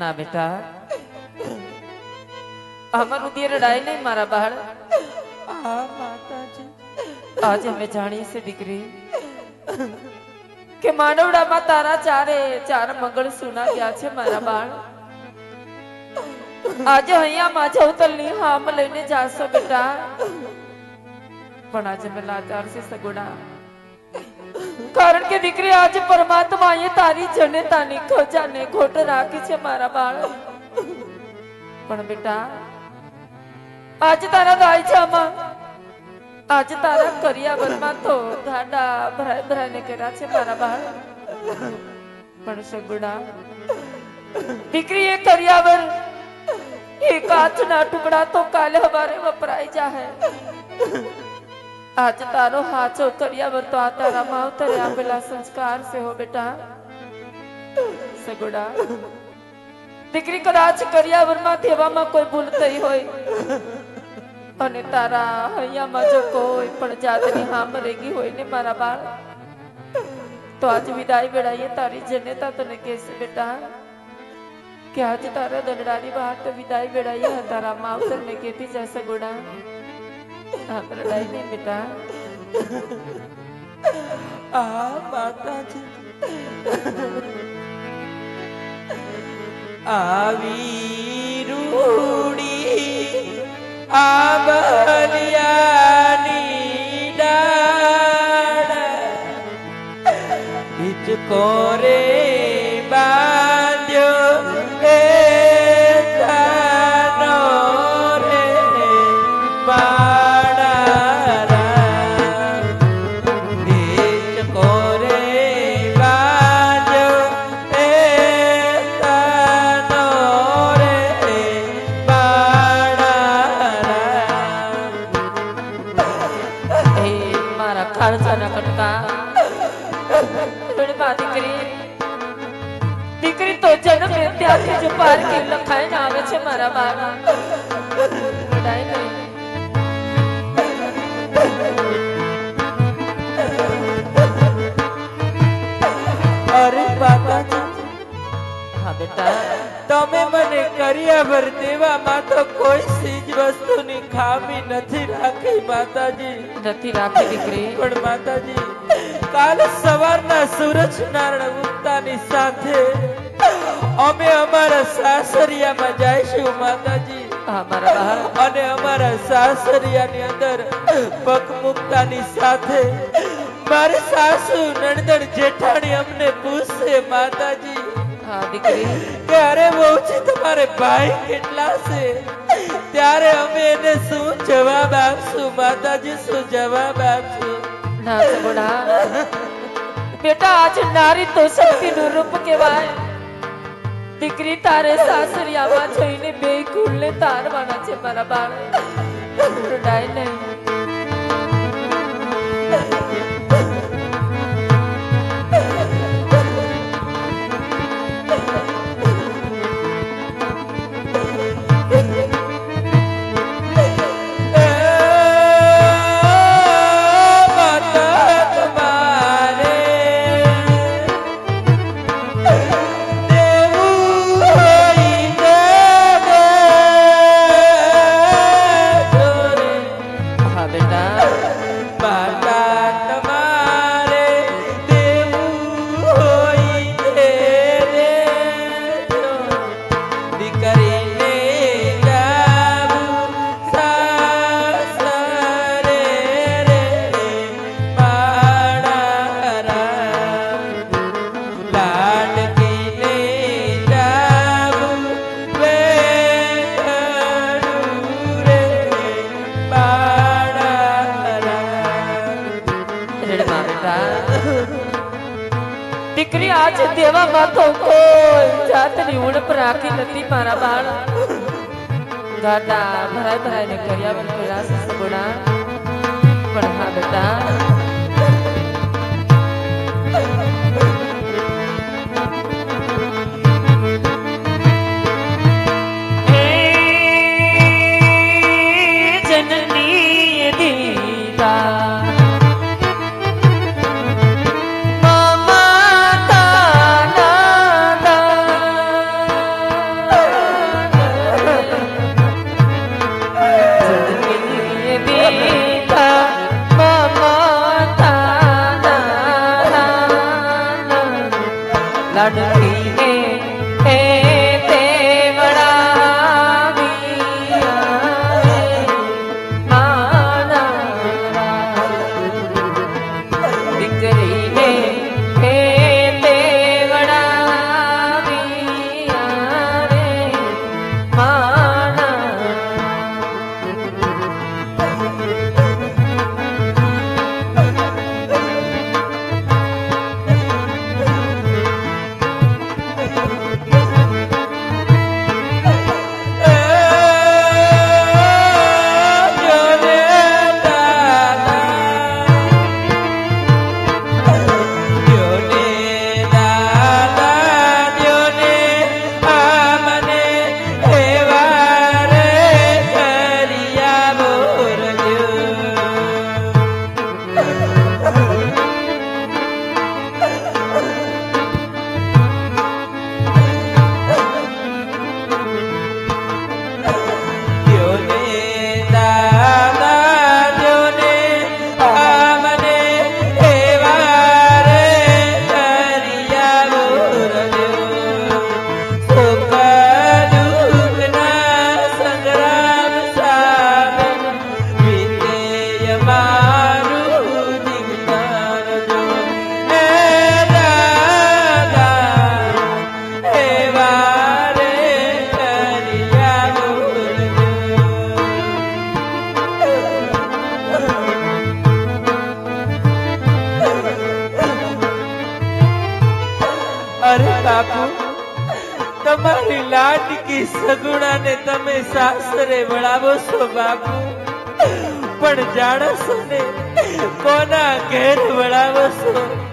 ના બેટા. અમારું દિયર રડાય નહીં મારા બાળ. આજે અમે જાણીએ છીએ દીકરી કે માનવડામાં તારા ચારે ચાર મંગળ સુના ગયા છે મારા બાળ. આજે અહીંયા માજા ઉતલની હામ લઈને જાશો બેટા. પણ આજે મેં લાચાર છે સગુણા. કારણ કે દીકરી, આજે પરમાત્મા એ તારી જનતાની ખજાને ખોટ રાખી છે મારા બાળ. પણ બેટા, આજે તારા દાયજામાં, આજે તારા કરિયાવરમાં તો ધાડા ભરાય ભરાયને કર્યા છે મારા બાળ. પણ સગુણા, દીકરી, એ કરિયાવર એ કાચના ટુકડા તો કાલે હવારે વપરાઈ જાહે. આજ તારો હાચો કરિયાવર તો આ તારા માવતરે આપેલા સંસ્કાર છે હો બેટા સગુડા દીકરી કદાચ કરિયાવરમાં દેવામાં કોઈ ભૂલ થઈ હોય અને તારા હૈયામાં જો કોઈ પણ જાતની હામ રેગી હોય ને મારા બાળ તો આજ વિદાય વેળાએ તારી જનેતા તને કહેશે બેટા કે આજે તારા દંડાની બહાર તો વિદાય વેળાએ તારા માવતરને કહેતી જશે ગોડા રડાય નહીં બેટા. આ માતાજી આવી રૂડી આ બલિયાની ડાળ હિચકો મારા ખાલસાના કટકા દીકરી દીકરી તો જન્મે ત્યાંથી જ પારકી લખાઈને આવે છે મારા બાળા નહીં અરે હા બેટા તમે મને કર્યાવર દેવામાં તો કોઈ વસ્તુની ખામી નથી રાખી માતાજી. નથી રાખી દીકરી. પણ માતાજી કાલ સવારના સૂરજ નારાયણ ઉગતાની સાથે અમે અમારા સાસરિયામાં જઈશું માતાજી. અને અમારા સાસરિયાની અંદર પગ મૂકતાની સાથે મારી સાસુ નણદણ જેઠાણી અમને પૂછશે માતાજી. હા દીકરી. અરે છે તમારે ભાઈ કેટલા છે? ત્યારે અમે એને શું જવાબ આપશું? માતાજી, શું જવાબ આપશું? ના સગુણા બેટા, આજ નારી તો શક્તિનું રૂપ કહેવાય. દીકરી તારે સાસરિયામાં જઈને બે કુલને તારવાના છે મારા બાળ નહીં. દેવામાં તો કોઈ જાતની ઉણપ રાખી નથી મારા બાળ. ગાડા ભરાય ભરાયને કર્યા પણ હા, બેટા. તમારી લાડકી સગુણાને તમે સાસરે વળાવો છો બાપુ. પણ જાણો ને કોના ઘેર વળાવો છો?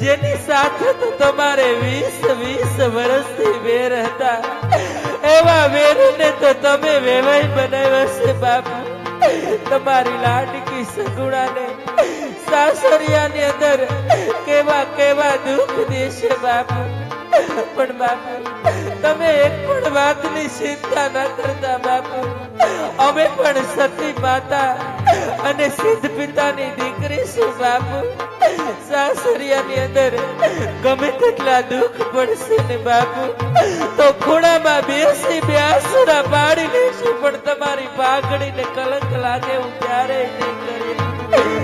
જેની સાથે તો તમારે વીસ વીસ વર્ષથી વેર હતા. એવા વેરને તો તમે વેવાય બનાવ્યો છે બાપુ. તમારી લાડકી સગુણાને સાસરિયાની અંદર કેવા કેવા દુઃખ દેશે બાપુ. પણ બાપુ, તમે એક પણ વાતની ચિંતા ન કરતા બાપુ. અમે પણ સતી માતા અને સિદ્ધ પિતાની દીકરી છું બાપુ. સાસરિયાની અંદર ગમે તેટલા દુઃખ પડશે ને બાપુ. તો ખૂણામાં બેસી બે પાડી લેશું, પણ તમારી પાઘડીને કલંક લાગે હું ક્યારેય નહીં કરીશ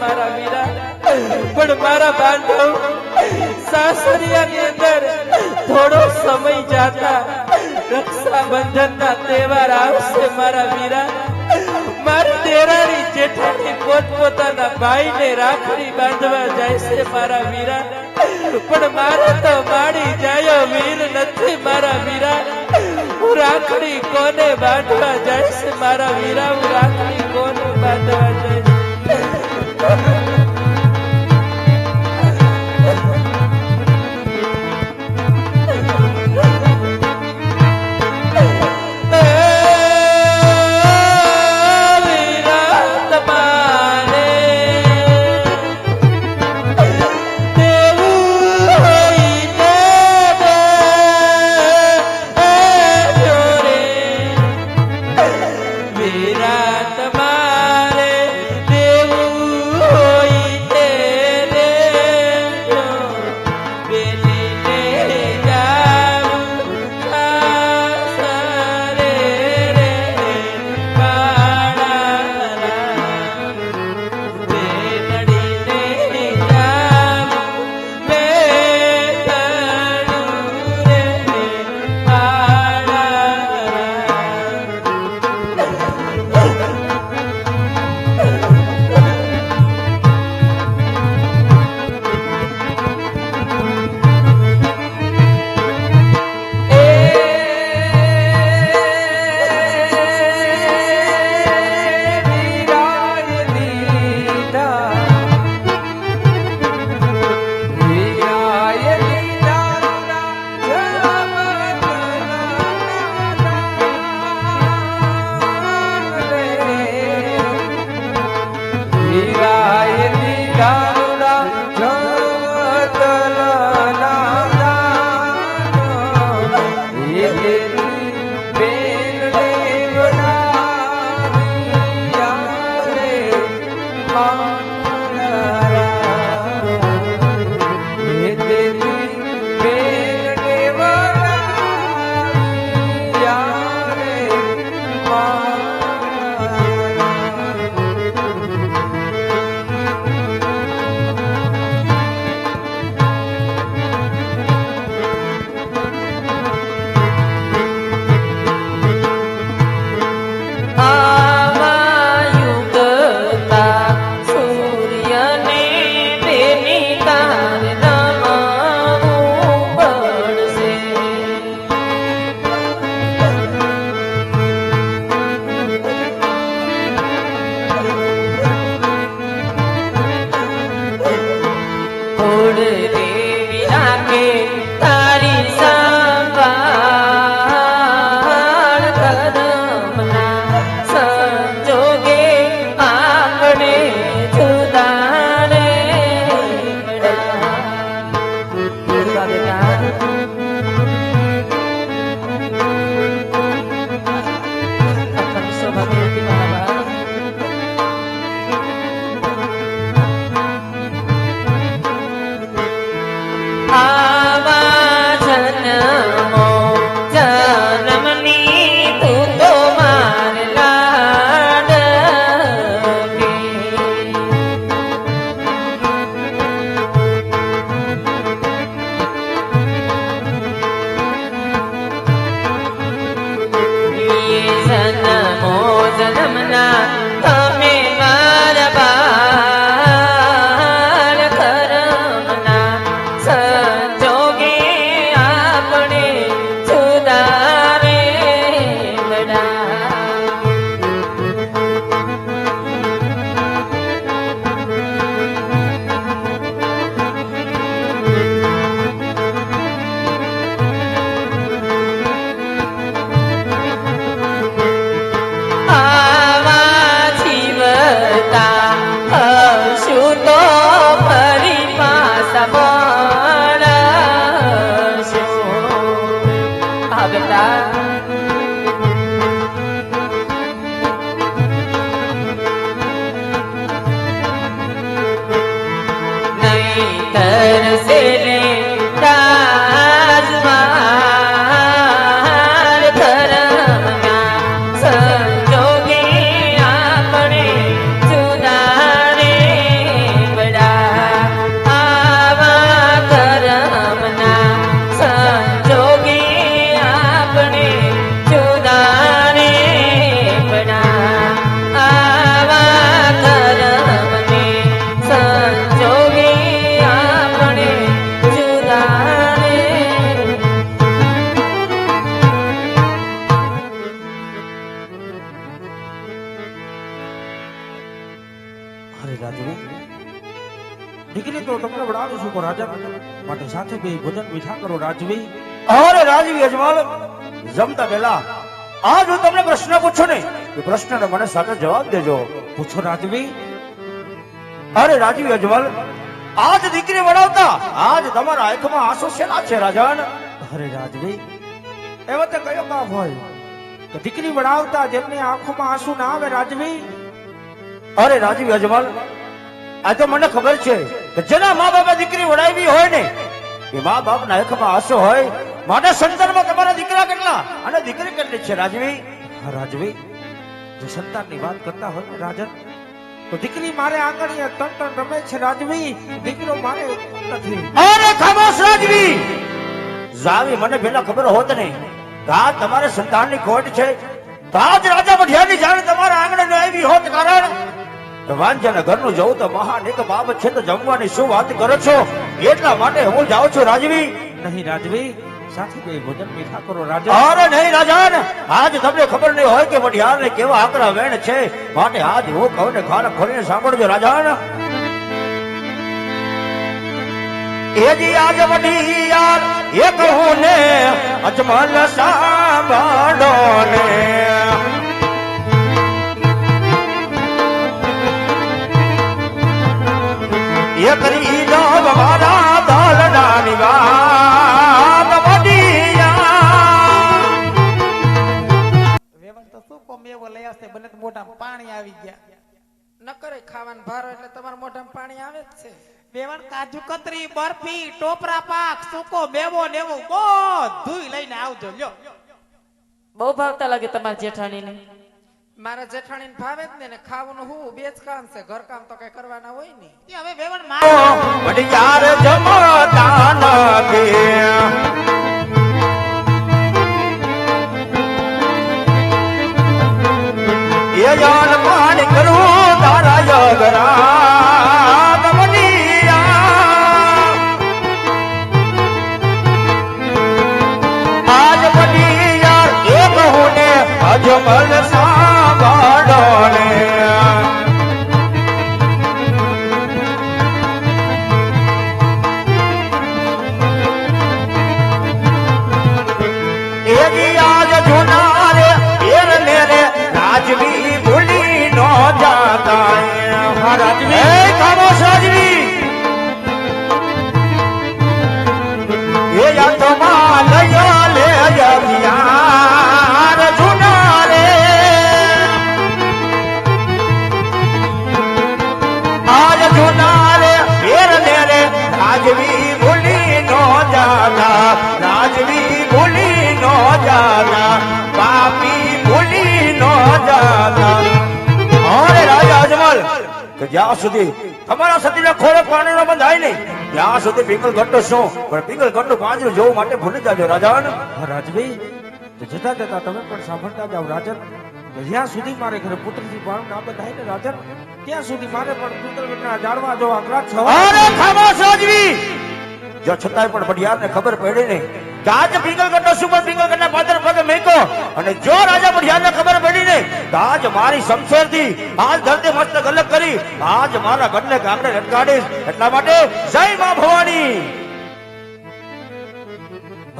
મારા વીરા પણ મારા બાંધવ સાસરિયાની અંદર થોડો સમય જાતા રક્ષાબંધનના તહેવાર આવશે મારા વીરા મારી દેરાણી જેઠાણી પોતપોતાના ભાઈને રાખડી બાંધવા જાય છે મારા. વીરા પણ મારે તો માડી જાય વીર નથી મારા વીરા હું રાખડી કોને બાંધવા જાય છે મારા? વીરા હું રાખડી કોને બાંધવા જાય Thank you. મીઠા કરો રાજવી. અરે રાજવી અજમાલ જમતા પેલા આજ હું તમને પ્રશ્ન પૂછું ને એ પ્રશ્નનો મને સાથે જવાબ દેજો. પૂછો રાજવી. અરે રાજવી અજમલ આજ દીકરી વડાવતા આજ તમારા આંખમાં આંસુ શેના છે રાજન? અરે રાજવી એવો તો કયો બાપ હોય? કે દીકરી વડાવતા જેમની આંખોમાં આંસુ ના આવે રાજવી? અરે રાજવી અજમલ આ તો મને ખબર છે કે જેના મા બાપે દીકરી વડાવી હોય ને એ મા બાપના આંખમાં આંસુ હોય માટે સંતાનમાં તમારા દીકરા કેટલા? અને દીકરી કેટલી છે રાજવી? હા રાજવી જો સંતાનની વાત કરતા હોય ને રાજન તો દીકરી મારે આંગણીએ તન તન રમે છે રાજવી. દીકરો મારે નથી. અરે ખામોશ રાજવી! જાવી મને પેલા ખબર હોત નહીં. કે આ તમારે સંતાનની ખોટ છે. તાજ રાજા મઢિયાની જાણ તમારા આંગણે ન આવી હોત કારણ તો વાંજાના ઘરનું જવું તો મહાન એક બાબત છે તો જમવાની શું વાત કરો છો? એટલા માટે હું જાઉં છું રાજવી. નહીં રાજવી. સાથે કોઈ ભોજન મીઠા કરો રાજા. અરે નહીં રાજાન. આજ તમને ખબર નહીં હોય કે મઢિયાર ને કેવા આકરા વેણ છે. માટે આજ હું કહું ને ખાના ખોરીને સાંભળજો રાજાન. એજી આજ મઢિયાર એક હું ને અજમલ સાંભળો ને. એ કરી દો મારા દલડાની વાત વેવણ તો શું કોમ એવો લઈ આવશે બને તો મોઢામાં પાણી આવી ગયા ન કરે ખાવાનું ભારો એટલે તમારા મોઢામાં પાણી આવે જ છે. વેવણ કાજુ કતરી બરફી ટોપરા પાક સૂકો મેવો નેવો બધું લઈને આવજો લ્યો. બહુ ભાવતા લાગે તમારા જેઠાણીને. મારા જેઠાણી ભાવે જ ને ને ખાવાનું હું બે જ કામ છે. ઘર કામ તો કઈ કરવાના હોય ને હવે વેવણ મારે. વડિયાર જમતા નગે એ પાન કરું તારા યગરા આજ વડિયાર એ કહું ને અજમલ સાંભળો જ્યાં સુધી તમારા સતીના ખોરે પાણીનો બંધાય નહીં, ત્યાં સુધી પિંગલ ગટ્ટો શું? પણ પિંગલ ગટ્ટો પાંજરું જોવું માટે ભૂલી જાજો રાજાન રાજભાઈ તો જતા જતા તમે પણ સાંભળતા જાઓ રાજન જ્યાં સુધી મારે ઘરે પુત્રથી બાળક ના બધાય ને રાજન ત્યાં સુધી મારે પણ પુત્ર જાળવા જો આંકડા છો અરે ખામોશ રાજવી જો છતાંય પણ બઢિયારને ખબર પડી નહીં. કે આજ પિંગલ ગટ્ટો શું પણ પિંગલ ગટ્ટા પાદર પગ મેકો. અને જો રાજા બઢિયારને ખબર પડી નહીં, તો આજ મારી શમશેરથી આજ ધરતી મસ્તક અલગ કરી, આજ મારા ગઢને ગામડે લટકાડીશ એટલા માટે જય મા ભવાની.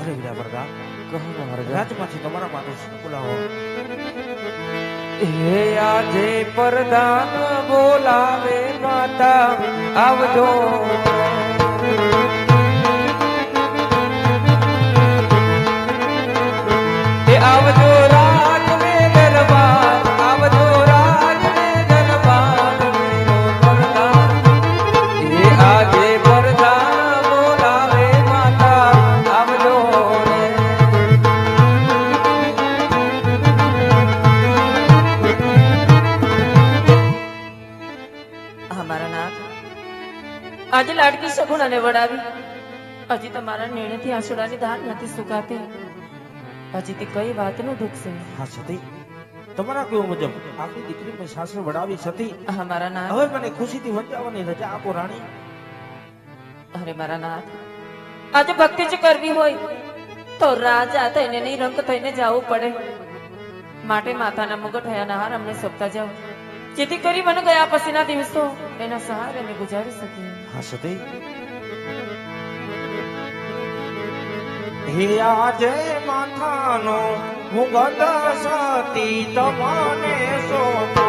અરે વિરા વરદા કહો રાજમાંથી તમારા માટે બોલાવો? હે આજે પરદાન બોલાવે માતા, આવજો. આજે લાડકી સગુણાને વડાવી. હજી તમારા નિર્ણયથી આસુડાની ધાર નથી સુકાતી. હજી તે કઈ વાતનું દુઃખ છે? હા સતી. તમારા કેવું મુજબ? આપણી દીકરી મેં સાસરે વડાવી સતી. હા મારા નાથ. હવે મને ખુશીથી વંચાવવાની રજા આપો રાણી. અરે મારા નાથ. આજે ભક્તિ જ કરવી હોય તો રાજા થઈને નહીં રંગ થઈને જવું પડે. માટે માતાના મુગટ હયાના હાર અમને સોંપતા જાઓ. જેથી કરી મને ગયા પછીના દિવસો એના સહારે ગુજારી શકીએ. હા સતી. હે આજે માથાનો હું ગદ સતી તમને સોંપું